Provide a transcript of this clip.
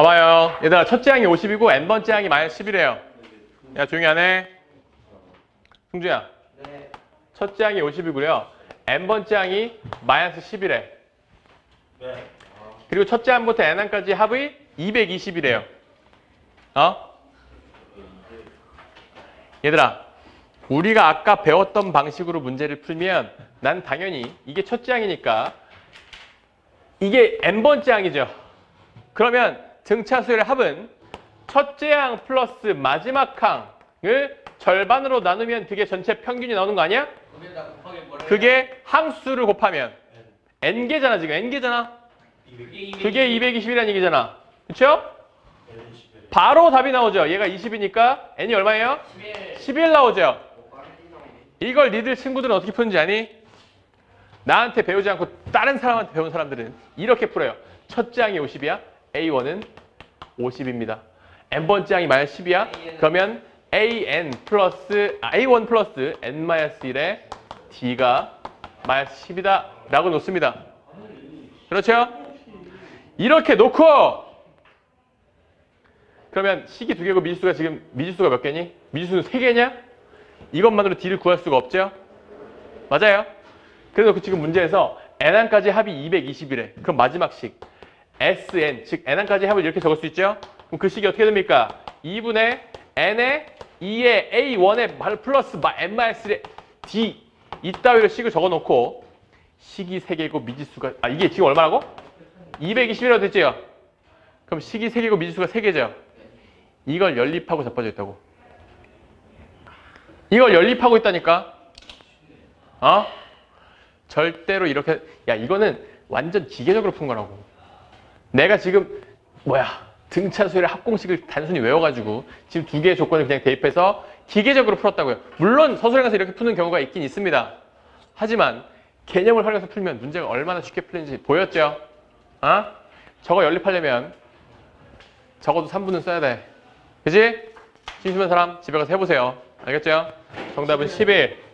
봐봐요. 얘들아, 첫째 항이 50이고 n번째 항이 마이너스 10이래요. 야, 조용히 하네. 승주야. 첫째 항이 50이고요. n번째 항이 마이너스 10이래. 그리고 첫째 항부터 n항까지 합이 220이래요. 어? 얘들아, 우리가 아까 배웠던 방식으로 문제를 풀면 난 당연히 이게 첫째 항이니까 이게 n번째 항이죠. 그러면 등차수의 합은 첫째 항 플러스 마지막 항을 절반으로 나누면 그게 전체 평균이 나오는 거 아니야? 그게 항수를 곱하면 n개잖아 지금 n개잖아. 그게 220이라는 얘기잖아. 그렇죠? 바로 답이 나오죠. 얘가 20이니까 n이 얼마예요? 11 11 나오죠. 이걸 니들 친구들은 어떻게 푸는지 아니? 나한테 배우지 않고 다른 사람한테 배운 사람들은 이렇게 풀어요. 첫째 항이 50이야. A1은 50입니다. n번째 항이 마이너스 10이야. 그러면 AN 플러스 아, A1 플러스 N 마이너스 1에 D가 마이너스 10이다 라고 놓습니다. 그렇죠? 이렇게 놓고 그러면 식이 두 개고 미지수가 지금 미지수가 몇 개니? 미지수는 세 개냐? 이것만으로 D를 구할 수가 없죠? 맞아요. 그래서 그 지금 문제에서 N항까지 합이 220이래. 그럼 마지막 식 SN, 즉 N항까지 합을 이렇게 적을 수 있죠? 그럼 그 식이 어떻게 됩니까? 2분의 N의 2의 A1의 말 플러스 N-의 D 이따위로 식을 적어놓고 식이 3개고 미지수가 아 이게 지금 얼마라고? 220이라고 됐죠? 그럼 식이 3개고 미지수가 3개죠? 이걸 연립하고 자빠져 있다고. 이걸 연립하고 있다니까. 어? 절대로 이렇게 야 이거는 완전 기계적으로 푼 거라고. 내가 지금 뭐야 등차수의 합공식을 단순히 외워가지고 지금 두 개의 조건을 그냥 대입해서 기계적으로 풀었다고요. 물론 서술에 가서 이렇게 푸는 경우가 있긴 있습니다. 하지만 개념을 활용해서 풀면 문제가 얼마나 쉽게 풀리는지 보였죠? 어? 저거 연립하려면 적어도 3분은 써야 돼. 그지? 심심한 사람 집에 가서 해보세요. 알겠죠? 정답은 11.